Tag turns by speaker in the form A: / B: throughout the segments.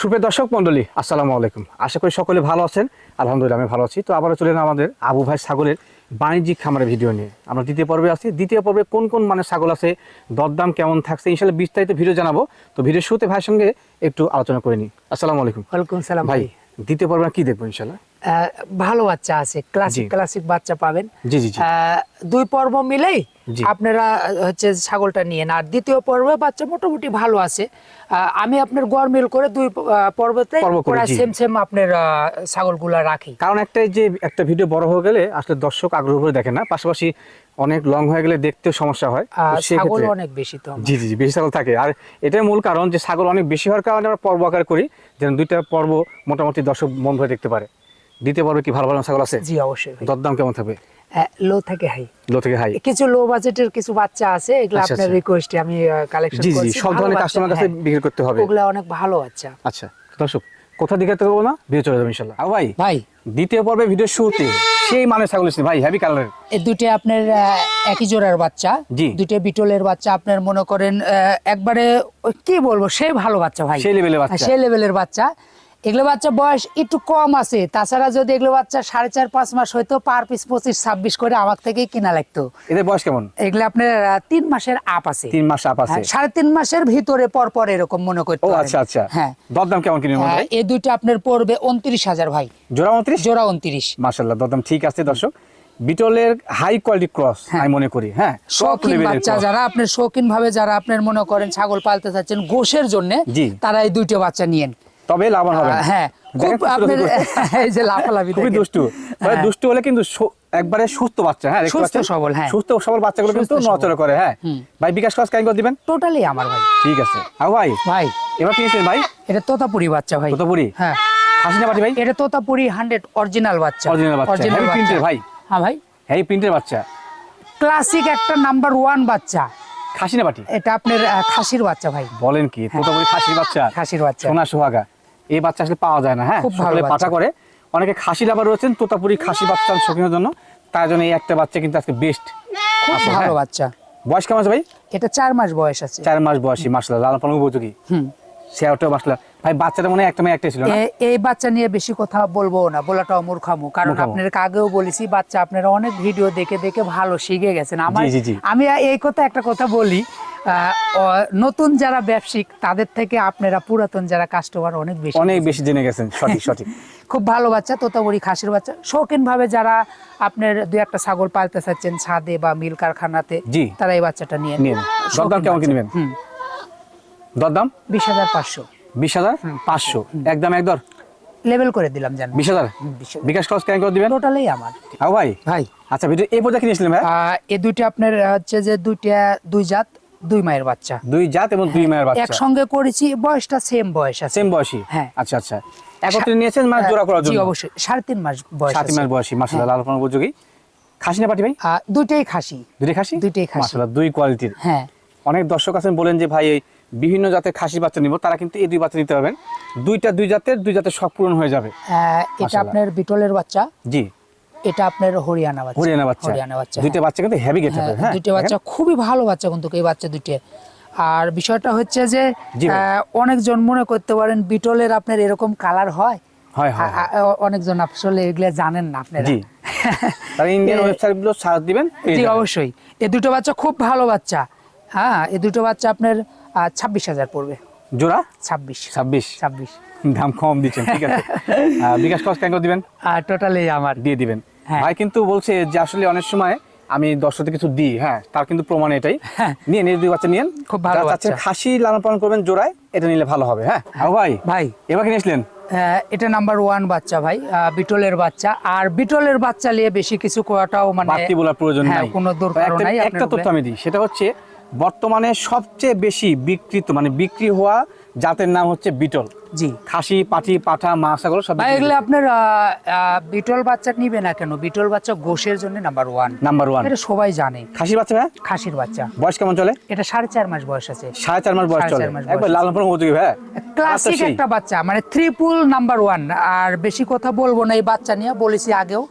A: সুপ্রিয় দর্শক মণ্ডলী আসসালামু আলাইকুম। আশা করি সকলে ভালো আছেন। আলহামদুলিল্লাহ আমি ভালো আছি। তো আবারও চলে এলাম আমাদের আবু ভাই ছাগলের বাণিজ্যিক খামারের ভিডিও নিয়ে। আমরা দ্বিতীয় পর্বে আছি। দ্বিতীয় পর্বে কোন কোন মানে ছাগল আছে দরদাম কেমন থাকছে ইনশাল্লাহ বিস্তারিত ভিডিও জানাব। তো ভিডিও শুরুতে ভাইয়ের সঙ্গে একটু আলোচনা করে নিই। আসসালামু আলাইকুম।
B: ওয়ালাইকুম সালাম
A: ভাই দ্বিতীয় পর্বে কি দেখব ইনশাল্লাহ
B: ভালো বাচ্চা আছে। ক্লাসিক ক্লাসিক বাচ্চা পাবেন।
A: জি জি
B: দুই পর্ব মিলেই। আপনারা হচ্ছে ছাগলটা নিয়ে আর দ্বিতীয় পর্বে বাচ্চা মোটামুটি ভালো আছে। আমি আপনার গড় মিল করে দুই পর্বতে। সেম সেম আপনার ছাগলগুলা রাখি।
A: কারণ একটা যে একটা ভিডিও বড় হয়ে গেলে আসলে দর্শক আগ্রহ করে দেখে না। পাশাপাশি অনেক লং হয়ে গেলে দেখতেও সমস্যা হয়।
B: ছাগল অনেক বেশি তো
A: জি জি বেশি ছাগল থাকে। আর এটাই মূল কারণ যে ছাগল অনেক বেশি হওয়ার কারণে আমরা পর্ব আকার করি। যেন দুইটা পর্ব মোটামুটি দর্শক মন ভরে দেখতে পারে। দ্বিতীয় পর্বে কি ভালো ভালো ছাগল আছে?
B: জি অবশ্যই।
A: দরদাম কেমন থাকবে?
B: লো থেকে হাই
A: লো থেকে হাই
B: কিছু লো বাজেটের কিছু বাচ্চা আছে এগুলো
A: আচ্ছা,
B: আপনার
A: আচ্ছা।
B: রিকোয়েস্টে আমি কালেকশন
A: জি জি জি সব ধরনের কাস্টমার কাছে
B: হ্যাঁ।
A: বিক্রি করতে হবে।
B: ওগুলা অনেক ভালো বাচ্চা।
A: আচ্ছা দর্শক কোথা দিকে তো না? ভিডিও চলে যাবে ইনশাল্লাহ। আর ভাই
B: ভাই।
A: দ্বিতীয় পর্বে ভিডিও শুরুতে সেই মানে ছাগল এসেছে ভাই হেভি কালারের
B: এই দুইটা আপনার একই জোড়ার বাচ্চা।
A: জি।
B: দুইটা বিটলের বাচ্চা আপনার মনে করেন আহ, একবারে ওই কি বলব সেই ভালো বাচ্চা ভাই।
A: সেই লেভেলের বাচ্চা।
B: সেই লেভেলের বাচ্চা। এগুলো বাচ্চা বয়স একটু কম আছে। তাছাড়া যদি এগুলো বাচ্চা সাড়ে চার পাঁচ মাস হয়তো পার পিস পঁচিশ ছাব্বিশ করে আমার থেকেই কিনা লাগতো।
A: এদের বয়স কেমন?
B: এগুলো আপনার তিন মাসের আপ আছে।
A: তিন মাস আপ আছে।
B: হ্যাঁ, সাড়ে তিন মাসের ভিতরে পর পর এরকম মনে করতে
A: ও আচ্ছা আচ্ছা।
B: হ্যাঁ।
A: দরদাম কেমন কিনে
B: আহ, এই দুইটা আপনার পড়বে উনত্রিশ হাজার ভাই।
A: জোড়া উনত্রিশ?
B: জোড়া উনত্রিশ।
A: মাশাল্লাহ দরদাম ঠিক আছে দর্শক। বিটলের হাই কোয়ালিটি ক্রস
B: হ্যাঁ।
A: আমি মনে করি হ্যাঁ
B: শৌখিন বাচ্চা যারা আপনার শৌখিন ভাবে যারা আপনার মনে করেন ছাগল পালতে চাচ্ছেন গোশের জন্য তারা এই দুইটা বাচ্চা নিয়েন।
A: তবে লাভবান হবে
B: হ্যাঁ এই যে লাফালাফি
A: খুবই দুষ্টু।
B: হ্যাঁ।
A: দুষ্টু হলে কিন্তু একবারে সুস্থ বাচ্চা হ্যাঁ
B: সুস্থ সবল, হ্যাঁ।
A: সুস্থ সবল বাচ্চাগুলো কিন্তু
B: সুস্থ
A: করে হ্যাঁ। ভাই বিকাশ খরচ কেন করে দিবেন?
B: টোটালি আমার ভাই।
A: ঠিক আছে। আর ভাই
B: ভাই।
A: এবার কি ভাই?
B: এটা তোতাপুরি বাচ্চা ভাই।
A: তোতাপুরি?
B: হ্যাঁ।
A: হাসিনা পাটি ভাই?
B: এটা তোতাপুরি হান্ড্রেড অরিজিনাল বাচ্চা।
A: অরিজিনাল বাচ্চা।
B: Original
A: প্রিন্টের ভাই।
B: হ্যাঁ ভাই।
A: প্রিন্টের বাচ্চা।
B: ক্লাসিক একটা নাম্বার ওয়ান বাচ্চা। এটা আপনার খাসির বাচ্চা ভাই।
A: বলেন কি। তোতাপুরি খাসির বাচ্চা।
B: খাসির বাচ্চা।
A: সোনা সোহাগা। এই বাচ্চা আসলে পাওয়া যায় না হ্যাঁ?
B: খুব ভালো
A: সকালে পাঠা করে। অনেকে খাসি লাভার রয়েছেন তোতাপুরি খাসি বাচ্চার শৌখিনের জন্য। তার জন্য এই একটা বাচ্চা কিন্তু আজকে বেস্ট
B: খুব ভালো
A: হ্যাঁ।
B: বাচ্চা।
A: বয়স কেমন আছে ভাই?
B: এটা চার মাস বয়স আছে।
A: চার মাস বয়সী মাসলা লাল পালন উপযোগী
B: হুম।
A: মাসলা ভাই বাচ্চাটা মনে হয় একটা মেয়ে একটাই ছিল
B: এই বাচ্চা নিয়ে বেশি কথা বলব না বলাটাও মূর্খামু। কারণ। আপনার আগেও বলেছি বাচ্চা আপনারা অনেক ভিডিও দেখে দেখে ভালো শিখে গেছেন। আমার। আমি এই কথা একটা কথা বলি নতুন যারা ব্যবসায়িক তাদের থেকে আপনারা পুরাতন যারা কাস্টমার অনেক বেশি
A: অনেক বেশি জেনে গেছেন সঠিক সঠিক।
B: খুব ভালো বাচ্চা তোতাবড়ি খাসির বাচ্চা। শৌখিন ভাবে যারা আপনার দুই একটা ছাগল পালতে চাচ্ছেন ছাদে বা মিল কারখানাতে
A: জি।
B: তারা এই বাচ্চাটা নিয়ে
A: নিন। দরদাম কেমন কিনবেন?
B: হুম।
A: দরদাম?
B: বিশ হাজার পাঁচশো।
A: বিশ হাজার পাঁচশো। একদম একদর
B: লেভেল করে দিলাম জান।
A: বিশ হাজার? বিকাশ খরচ কেন করে দিবেন?
B: টোটালি আমার।
A: আও ভাই?
B: ভাই।
A: আচ্ছা ভিডিও এই পর্যন্ত কিনেছিলেন ভাই?
B: এই দুইটা আপনার হচ্ছে যে দুইটা দুই জাত। দুই মায়ের বাচ্চা।
A: দুই জাত এবং দুই মায়ের বাচ্চা।
B: একসঙ্গে করেছি বয়সটা সেম বয়স আছে।
A: সেম বয়সী
B: হ্যাঁ।
A: আচ্ছা আচ্ছা। একত্রে নিয়েছেন মানে জোড়া করার
B: জি
A: জন্য?
B: অবশ্যই। সাড়ে তিন মাস বয়স আছে।
A: মাস বয়সী মাসাল্লাহ লাল পালন উপযোগী। খাসি না পাটি ভাই?
B: দুইটাই খাসি।
A: দুইটাই খাসি?
B: দুইটাই খাসি।
A: মাসাল্লাহ দুই কোয়ালিটির।
B: হ্যাঁ।
A: অনেক দর্শক আছেন বলেন যে ভাই এই বিভিন্ন জাতের খাসি বাচ্চা নিব তারা কিন্তু এই দুই বাচ্চা নিতে পারবেন। দুইটা দুই জাতের দুই জাতের সব পূরণ হয়ে যাবে।
B: আহ, এটা আপনার বিটলের বাচ্চা।
A: জি।
B: এটা আপনার হরিয়ানা বাচ্চা।
A: হরিয়ানা বাচ্চা।
B: হরিয়ানা বাচ্চা
A: দুইটা
B: হ্যাঁ।
A: বাচ্চা কিন্তু হেভি
B: হ্যাঁ,
A: হ্যাঁ
B: দুইটা বাচ্চা খুবই ভালো বাচ্চা কিন্তু এই বাচ্চা দুইটা। আর বিষয়টা হচ্ছে যে। অনেকজন মনে করতে পারেন বিটলের আপনার এরকম কালার হয়?
A: হয় হয়
B: অনেকজন আসলে এগুলা জানেন না আপনারা।
A: জি। ইন্ডিয়ান
B: এ-
A: ওয়েবসাইটগুলো সার্চ দিবেন
B: জি অবশ্যই। এই দুটো বাচ্চা খুব ভালো বাচ্চা। হ্যাঁ এই দুটো বাচ্চা আপনার ছাব্বিশ হাজার পড়বে।
A: জোড়া?
B: ছাব্বিশ।
A: ছাব্বিশ।
B: ছাব্বিশ।
A: দাম কম দিচ্ছেন ঠিক আছে। বিকাশ খরচ কেন দিবেন।
B: টোটালি আমার।
A: দিয়ে দিবেন। ভাই কিন্তু বলছে যে আসলে অনেক সময় আমি দর্শকদের কিছু দিই হ্যাঁ তার কিন্তু প্রমাণ এটাই।
B: হ্যাঁ।
A: নিয়ে নিয়ে দুই বাচ্চা নিয়েন।
B: খুব ভালো
A: চাচ্ছেন খাসি লালন পালন করবেন জোড়ায় এটা নিলে ভালো হবে হ্যাঁ। আর ভাই
B: ভাই।
A: এবার কি নিয়েছিলেন
B: এটা নাম্বার ওয়ান বাচ্চা ভাই বিটলের বাচ্চা। আর বিটলের বাচ্চা নিয়ে বেশি কিছু করাটাও মানে
A: বাড়তি বলার প্রয়োজন
B: হ্যাঁ,
A: নাই।
B: কোনো দরকার নাই
A: একটা তথ্য আমি দিই সেটা হচ্ছে বর্তমানে সবচেয়ে বেশি বিকৃত মানে বিক্রি হওয়া জাতের নাম হচ্ছে বিটল।
B: জি।
A: খাসি পাটি পাঠা মা ছাগল সব
B: এগুলো আপনার বিটল বাচ্চা নিবে না কেন? বিটল বাচ্চা গোশের জন্য নাম্বার ওয়ান
A: নাম্বার ওয়ান
B: এটা সবাই জানে।
A: বাচ্চা ভাই?
B: খাসির বাচ্চা।
A: বয়স কেমন চলে?
B: এটা সাড়ে চার মাস বয়স আছে।
A: সাড়ে চার মাস বয়স চলে। একবার
B: আছে।
A: লালন পালন উপযোগী ভাই।
B: ক্লাসিক
A: আচ্ছা,
B: একটা বাচ্চা মানে ট্রিপুল নাম্বার ওয়ান আর বেশি কথা বলব না এই বাচ্চা নিয়ে বলেছি আগেও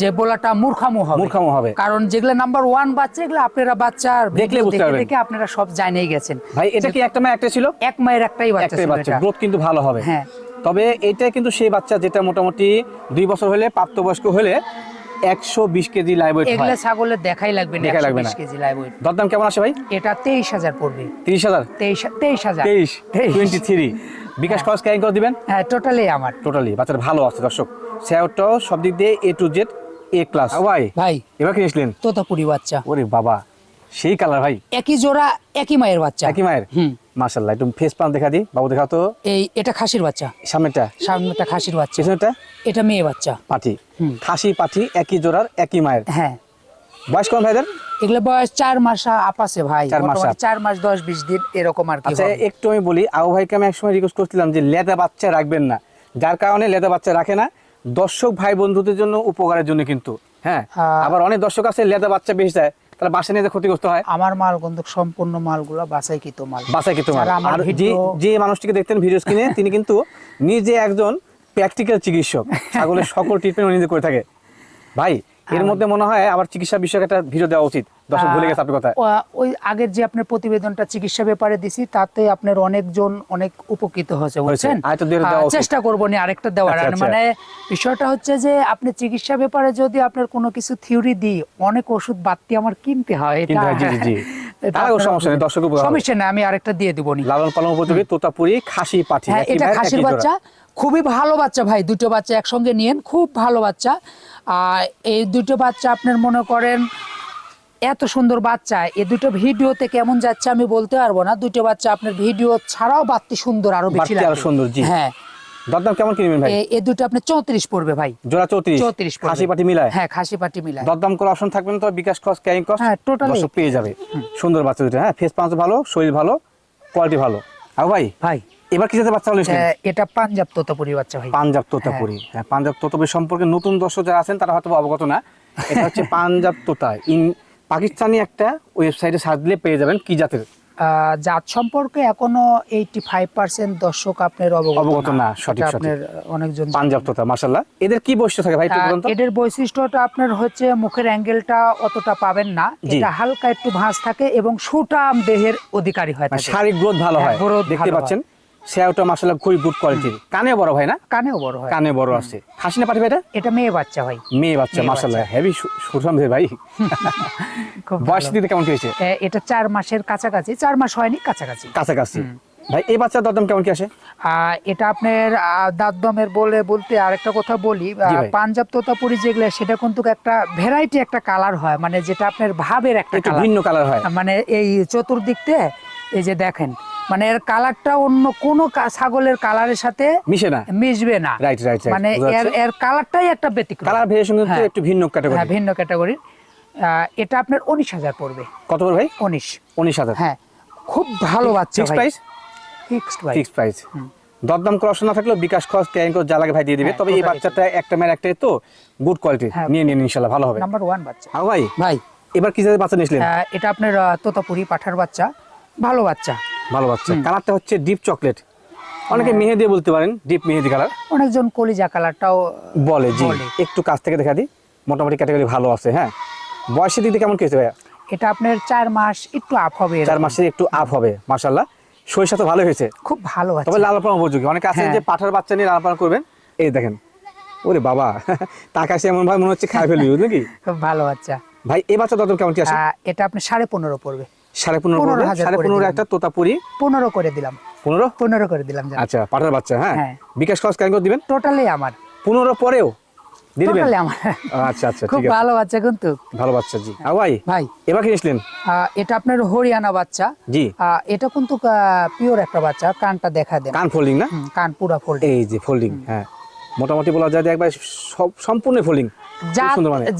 B: যে বলাটা মূর্খামু হবে।
A: মূর্খামো হবে।
B: কারণ যেগুলো নাম্বার ওয়ান বাচ্চা এগুলো আপনারা বাচ্চার
A: দেখলে বুঝতে
B: দেখে
A: পারবেন।
B: দেখে আপনারা সব জানেই গেছেন।
A: ভাই এটা কি একটা মেয়ে একটা ছিল?
B: এক মায়ের একটাই বাচ্চা ছিল
A: বাচ্চা। গ্রোথ কিন্তু ভালো। হবে।
B: হ্যাঁ।
A: তবে এটা কিন্তু সেই বাচ্চা যেটা মোটামুটি দুই বছর হলে প্রাপ্তবয়স্ক হলে একশো বিশ কেজি লাইভ ওয়েট
B: এগুলো ছাগলের দেখাই লাগবে না
A: দেখাই লাগবে না।
B: কেজি লাইভ ওয়েট
A: দরদাম কেমন আসে ভাই?
B: এটা তেইশ হাজার পড়বে।
A: তিরিশ হাজার?
B: তেইশ তেইশ হাজার।
A: তেইশ। টোয়েন্টি থ্রি বিকাশ খরচ ক্যারিং করে দিবেন?
B: হ্যাঁ টোটালি আমার।
A: টোটালি ভালো আছে দর্শক। সব দিক দিয়ে A to Z A class ভাই।
B: ভাই
A: এবার কিনেছিলেন
B: তোতাপুরি বাচ্চা।
A: ওরে বাবা। সেই কালার ভাই।
B: একই জোড়া একই মায়ের বাচ্চা।
A: একই মায়ের?
B: হুম।
A: মার্শাল্লাহ একটু ফেস পান দেখা দিই বাবু দেখা তো।
B: এই এটা খাসির বাচ্চা।
A: সামনেটা
B: সামনেটা খাসির বাচ্চা।
A: পিছনেটা
B: এটা মেয়ে বাচ্চা।
A: পাঠি। খাসি পাঠি একই জোড়ার একই মায়ের।
B: হ্যাঁ।
A: বয়স কম ভাইদের?
B: এগুলো বয়স চার মাস আপাসে ভাই।
A: চার মাস
B: দশ বিশ দিন এরকম আর কি
A: আচ্ছা একটু আমি বলি আবু ভাইকে আমি একসময় রিকোয়েস্ট করছিলাম যে লেদা বাচ্চা রাখবেন না। যার কারণে লেদা বাচ্চা রাখে না। দর্শক ভাই বন্ধুদের জন্য উপকারের জন্য কিন্তু হ্যাঁ?
B: হ্যাঁ।
A: আবার অনেক দর্শক আছে লেদা বাচ্চা বেশি যায় তাহলে বাসা নিয়ে ক্ষতিগ্রস্ত হয়?
B: আমার মাল কিন্তু সম্পূর্ণ মালগুলো বাসাই কিত মাল।
A: বাসায়
B: মাল
A: আর যে যে মানুষটিকে দেখতেন ভিডিও স্ক্রিনে তিনি কিন্তু নিজে একজন প্র্যাকটিক্যাল চিকিৎসক। ছাগলের সকল ট্রিটমেন্ট উনি করে থাকে। ভাই এর মধ্যে মনে হয় আবার চিকিৎসা বিষয়ক একটা ভিডিও দেওয়া উচিত। দর্শক ভুলে গেছে আপনার কথা।
B: ওই আগের যে আপনার প্রতিবেদনটা চিকিৎসা ব্যাপারে দিছি তাতে আপনার অনেকজন অনেক উপকৃত হয়েছে বুঝছেন?
A: উচিত।
B: চেষ্টা করব নি আরেকটা দেওয়ার।
A: আচ্ছা, আচ্ছা।
B: মানে বিষয়টা হচ্ছে যে আপনি চিকিৎসা ব্যাপারে যদি আপনার কোনো কিছু থিওরি দিই অনেক ওষুধ বাড়তি আমার কিনতে হয় এটা।
A: সমস্যা নেই,
B: বুঝবেন।
A: দর্শকের উপকার হবে।
B: সমস্যা নেই আমি আরেকটা দিয়ে দিব নি।
A: লালন পালন উপযোগী তোতাপুরি খাসি পাঠি।
B: হ্যাঁ এটা খাসির বাচ্চা। খুবই ভালো বাচ্চা ভাই দুটো বাচ্চা একসঙ্গে নিয়েন খুব ভালো বাচ্চা। এই দুটো বাচ্চা আপনার মনে করেন এত সুন্দর বাচ্চা এই দুটো ভিডিওতে কেমন যাচ্ছে আমি বলতে পারব না। দুটো বাচ্চা আপনার ভিডিও ছাড়াও বাড়তি সুন্দর আরও বেশি আরও
A: সুন্দর, জি।
B: হ্যাঁ।
A: দরদাম কেমন কিনবেন ভাই?
B: এই দুটো আপনার চৌত্রিশ পড়বে ভাই।
A: জোড়া চৌত্রিশ?
B: চৌত্রিশ পড়বে।
A: খাসি পাটি মিলায়?
B: হ্যাঁ খাসি পাটি মিলায়।
A: দরদাম করে অপশন থাকবেন তো বিকাশ কস ক্যারিং কস
B: হ্যাঁ।
A: দর্শক পেয়ে যাবে। সুন্দর বাচ্চা দুটো হ্যাঁ ফেস পাঁচ ভালো শরীর ভালো কোয়ালিটি ভালো। আর ভাই?
B: ভাই
A: এবার কি যাতে বাচ্চা
B: এটা পাঞ্জাব তোতাপুরি বাচ্চা ভাই।
A: পাঞ্জাব তোতাপুরি। হ্যাঁ পাঞ্জাব তোতাপুরি সম্পর্কে নতুন দর্শক যারা আছেন তারা হয়তো অবগত না। এটা হচ্ছে পাঞ্জাব তোতা। ইন পাকিস্তানি একটা ওয়েবসাইটে সার্চ দিলে পেয়ে যাবেন কি জাতের।
B: জাত সম্পর্কে এখনও এইটি ফাইভ পার্সেন্ট দর্শক আপনার অবগত
A: না, সঠিক, সঠিক।
B: আপনার অনেকজন
A: পাঞ্জাব তোতা মার্শাল্লাহ এদের কি বৈশিষ্ট্য থাকে ভাই
B: এদের বৈশিষ্ট্যটা আপনার হচ্ছে মুখের অ্যাঙ্গেলটা অতটা পাবেন না। এটা হালকা একটু ভাঁজ থাকে এবং সুটাম দেহের অধিকারী হয়
A: মানে
B: থাকে।
A: শারীরিক গ্রোথ ভালো
B: হ্যাঁ,
A: হয়। দেখতে পাচ্ছেন। সেওটা মার্শাল্লাহ খুবই গুড কোয়ালিটির কানে বড় ভাই না?
B: কানেও বড় হয়।
A: কানে বড় আছে। খাসি না পাঠি ভাই এটা
B: এটা মেয়ে বাচ্চা ভাই।
A: মেয়ে বাচ্চা
B: মেয়ে
A: মার্শাল্লাহ হেভি সুসন্ধে ভাই।
B: খুব
A: বয়স দিতে কেমন কি হয়েছে?
B: এটা চার মাসের কাছাকাছি। চার মাস হয়নি কাছাকাছি।
A: কাছাকাছি। ভাই এই বাচ্চার দরদাম কেমন কি আসে?
B: এটা আপনার আহ, দাঁতদমের বলে বলতে আরেকটা কথা বলি। পাঞ্জাব তোতাপুরি যেগুলো সেটা কিন্তু একটা ভ্যারাইটি একটা কালার হয়। মানে যেটা আপনার ভাবের একটা
A: ভিন্ন কালার হয়।
B: মানে এই চতুর্দিকতে এই যে দেখেন মানে এর কালারটা অন্য কোনো ছাগলের কালারের সাথে
A: মিশে না?
B: মিশবে না।
A: রাইট right,
B: মানে এর এর কালারটাই একটা ব্যতিক্রম।
A: কালার ভেরিয়েশন কিন্তু। একটু ভিন্ন ক্যাটাগরি
B: হ্যাঁ ভিন্ন ক্যাটাগরির এটা আপনার উনিশ হাজার পড়বে।
A: কত করে ভাই?
B: উনিশ।
A: উনিশ হাজার।
B: হ্যাঁ। খুব ভালো বাচ্চা
A: ফিক্স প্রাইস
B: ফিক্সড ভাই
A: ফিক্স প্রাইস দরদাম করে অপশন না থাকলেও বিকাশ খরচ ক্যারিং করে যা লাগে ভাই দিয়ে দিবে।
B: হ্যাঁ,
A: তবে এই বাচ্চাটা একটা মেয়ের একটাই তো গুড কোয়ালিটি
B: হ্যাঁ।
A: নিয়ে নিন ইনশাল্লাহ ভালো হবে।
B: নাম্বার ওয়ান বাচ্চা।
A: হ্যাঁ ভাই।
B: ভাই।
A: এবার কি জাতের বাচ্চা নিয়েছিলেন?
B: এটা আপনার তোতাপুরি পাঠার বাচ্চা। ভালো বাচ্চা।
A: ভালো বাচ্চা। কালারটা হচ্ছে ডিপ চকলেট অনেকে মেহেদি বলতে পারেন ডিপ মেহেদি কালার
B: অনেকজন কলিজা কালারটাও
A: বলে জি। একটু কাছ থেকে দেখা দিই। মোটামুটি ক্যাটাগরি ভালো আছে হ্যাঁ। বয়সের দিক দিয়ে কেমন কেছে ভাইয়া?
B: এটা আপনার চার মাস একটু আপ হবে।
A: চার মাসের একটু আপ হবে মার্শাল্লাহ সরিষা তো ভালো হয়েছে।
B: খুব ভালো
A: তবে
B: আছে
A: লাল পালন উপযোগী। অনেকে আছে
B: হ্যাঁ।
A: যে পাঠার বাচ্চা নিয়ে লাল পালন করবেন এই দেখেন। ওরে বাবা তাকাশে এমন ভাই মনে হচ্ছে খাই ফেলবি বুঝলি কি?
B: খুব ভালো বাচ্চা।
A: ভাই এই বাচ্চা দর কেমন কি আছে
B: এটা আপনি সাড়ে পনেরো পড়বে।
A: সাড়ে পনেরো
B: পনেরো
A: পড়বে?
B: হাজার
A: সাড়ে পনেরো একটা তোতাপুরি।
B: পনেরো করে দিলাম।
A: পনেরো?
B: পনেরো করে দিলাম
A: আচ্ছা পাঠার বাচ্চা হ্যাঁ?
B: হ্যাঁ।
A: বিকাশ খরচ কেন করে দিবেন?
B: টোটালি আমার।
A: পনেরো পরেও
B: টোটালি আমার।
A: আচ্ছা আচ্ছা
B: খুব ভালো বাচ্চা কিন্তু।
A: ভালো বাচ্চা জি। ভাই
B: ভাই।
A: এবার কিনেছিলেন
B: এটা আপনার হরিয়ানা বাচ্চা।
A: জি।
B: এটা কিন্তু পিওর একটা বাচ্চা। কানটা দেখা দেন।
A: কান ফোল্ডিং না?
B: কান পুরা ফোল্ড
A: এই যে ফোল্ডিং হ্যাঁ। মোটামুটি বলা যায় যে একবার সব- সম্পূর্ণ ফোল্ডিং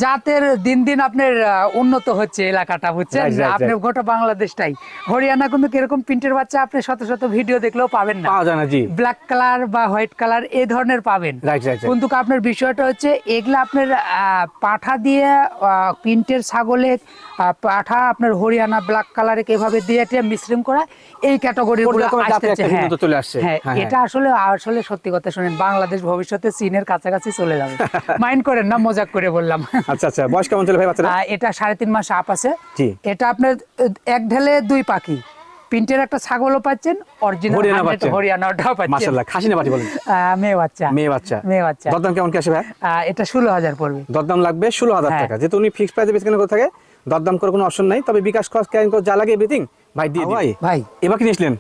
B: জাতের দিন দিন আপনার উন্নত হচ্ছে এলাকাটা বুঝছেন?
A: Right,
B: আপনি গোটা বাংলাদেশটাই। হরিয়ানা কিন্তু কীরকম প্রিন্টের বাচ্চা আপনি শত শত ভিডিও দেখলেও পাবেন না।
A: পাওয়া যায় না জি।
B: ব্ল্যাক কালার বা হোয়াইট কালার এই ধরনের পাবেন। কিন্তু আপনার বিষয়টা হচ্ছে এগুলা আপনার পাঠা দিয়ে প্রিন্টের ছাগলে পাঠা আপনার হরিয়ানা ব্ল্যাক কালারে এভাবে দিয়ে টিয়ে মিশ্রণ করা এই ক্যাটাগরি হ্যাঁ।
A: চলে আসছে।
B: হ্যাঁ
A: হ্যাঁ,
B: এটা আসলে আসলে সত্যি কথা শুনেন বাংলাদেশ ভবিষ্যতে চীনের কাছাকাছি চলে যাবে। মাইন্ড করেন না মজা করে বললাম।
A: আচ্ছা আচ্ছা বয়স কেমন চলে ভাই বাচ্চারা
B: আহ, এটা সাড়ে তিন মাস আপ আছে। এটা আপনার এক ঢেলে দুই পাখি। প্রিন্টের একটা ছাগলও পাচ্ছেন অরিজিনাল
A: বাচ্চা।
B: হরিয়ানাটাও পাচ্ছেন।
A: মাশাআল্লাহ খাসি না বাটি বলেন
B: মেয়ে বাচ্চা।
A: মেয়ে বাচ্চা।
B: মেয়ে বাচ্চা।
A: দরদাম কেমন কি আসে ভাই?
B: এটা ষোলো হাজার পড়বে।
A: দরদাম লাগবে ষোলো হাজার
B: হ্যাঁ।
A: টাকা। যেহেতু উনি ফিক্সড প্রাইসে বেচকেন করে থাকে দরদাম করে কোনো অপশন নাই। তবে বিকাশ খরচ ক্যারিং খরচ যা লাগে এভরিথিং ভাই দিয়ে ভাই
B: ভাই।
A: এবার কি নিয়েছিলেন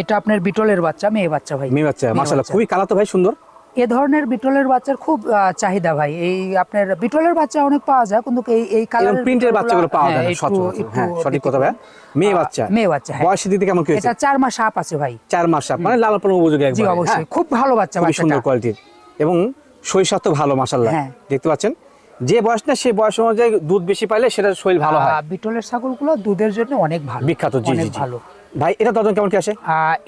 B: এটা আপনার বিটলের বাচ্চা মেয়ে বাচ্চা ভাই।
A: মেয়ে বাচ্চা
B: মেয়ে
A: মাশাআল্লাহ
B: বাচ্চা।
A: খুবই কালা তো ভাই সুন্দর।
B: এ ধরনের বিটলের বাচ্চার খুব চাহিদা ভাই। এই আপনার বিটলের বাচ্চা অনেক পাওয়া যায় কিন্তু এই এই কালার
A: প্রিন্টের বাচ্চাগুলো পাওয়া যায় সচরাচর। হ্যাঁ সঠিক কথা ভাই। মেয়ে বাচ্চা।
B: মেয়ে বাচ্চা হ্যাঁ।
A: বয়স দিতে কেমন কি
B: এটা চার মাস আপ আছে ভাই।
A: চার মাস আপ, মানে লাল পালন উপযোগী
B: জি অবশ্যই। খুব ভালো বাচ্চা
A: খুবই সুন্দর কোয়ালিটির এবং শরীর স্বাস্থ্য ভালো মাশাল্লাহ
B: হ্যাঁ।
A: দেখতে পাচ্ছেন? যে বয়স না সেই বয়স অনুযায়ী দুধ বেশি পাইলে সেটা শরীর ভালো হয়।
B: বিটলের ছাগলগুলো দুধের জন্য অনেক ভালো।
A: বিখ্যাত জি জি।
B: ভালো।
A: ভাই এটা দরদাম কেমন কি আসে?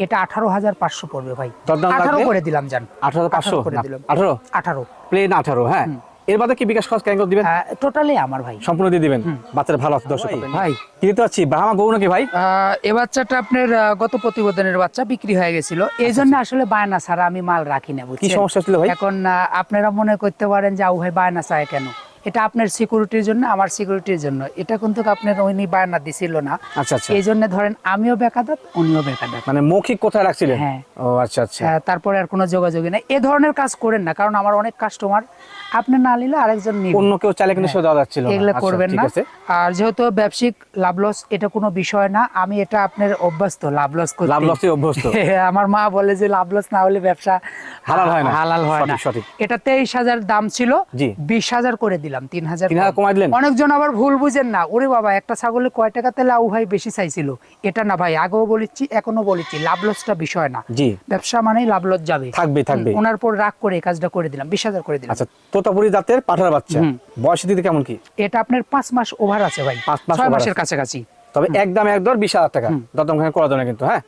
B: এটা আঠারো হাজার পাঁচশো পড়বে ভাই। আঠারো করে দিলাম জান।
A: আঠারো পাঁচশো?
B: করে দিলাম।
A: আঠারো?
B: আঠারো।
A: প্লেন আঠারো হ্যাঁ? এর বাদে কি বিকাশ খরচ ক্যারিং দিবেন?
B: টোটালি আমার ভাই।
A: সম্পূর্ণ দিয়ে দিবেন? বাচ্চারা ভালো আছে দর্শক।
B: ভাই
A: কি দিতে পাচ্ছি ব্রাহ্মা গরু নাকি ভাই?
B: এ বাচ্চাটা আপনার গত প্রতিবেদনের বাচ্চা বিক্রি হয়ে গেছিল। এই জন্য আসলে বায়না ছাড়া আমি মাল রাখি না
A: কি সমস্যা ছিল ভাই?
B: এখন আপনারা মনে করতে পারেন যে আউ ভাই বায়না চায় কেন? এটা আপনার সিকিউরিটির জন্য আমার সিকিউরিটির জন্য। এটা কিন্তু আপনার উনি বায়না দিছিল না।
A: আচ্ছা আচ্ছা।
B: এই জন্য ধরেন আমিও বেকাদাত উনিও বেকাদাত।
A: মানে মৌখিক কোথায় রাখছিলেন?
B: হ্যাঁ।
A: ও আচ্ছা আচ্ছা।
B: আহ, তারপরে আর কোনো যোগাযোগই নেই। এ ধরনের কাজ করেন না কারণ আমার অনেক কাস্টমার আপনি না নিলে আরেকজন নিবে।
A: অন্য কেউ চাইলে কিন্তু সে দেওয়া যাচ্ছিল না।
B: এগুলো
A: আচ্ছা,
B: করবেন না। আর যেহেতু ব্যবসায়িক লাভ লস এটা কোনো বিষয় না। আমি এটা আপনার অভ্যস্ত লাভ লস করতে।
A: লাভ লসে অভ্যস্ত।
B: আমার মা বলে যে লাভ লস না হলে ব্যবসা
A: হালাল হয় না।
B: হালাল হয় না।
A: সঠিক।
B: এটা তেইশ হাজার দাম ছিল।
A: জি।
B: বিশ হাজার করে দিলাম। হাজার
A: তিন হাজার
B: অনেকজন আবার ভুল বুঝেন না। ওরে বাবা একটা ছাগলে কয় টাকা তেলে আউ ভাই বেশি চাইছিল? এটা না ভাই আগেও বলেছি এখনও বলেছি লাভ লসটা বিষয় না। ব্যবসা মানেই লাভ লস যাবে।
A: থাকবে থাকবে।
B: ওনার পর রাগ করে কাজটা করে দিলাম বিশ হাজার করে দিলাম।
A: আচ্ছা তোতাপুরি জাতের পাঠার বাচ্চা। বয়স দিতে কেমন কি?
B: এটা আপনার পাঁচ মাস ওভার আছে ভাই। ছয় মাসের কাছাকাছি।
A: তবে একদম এক দর বিশ হাজার টাকা। দরদাম করা যাবে কিন্তু হ্যাঁ?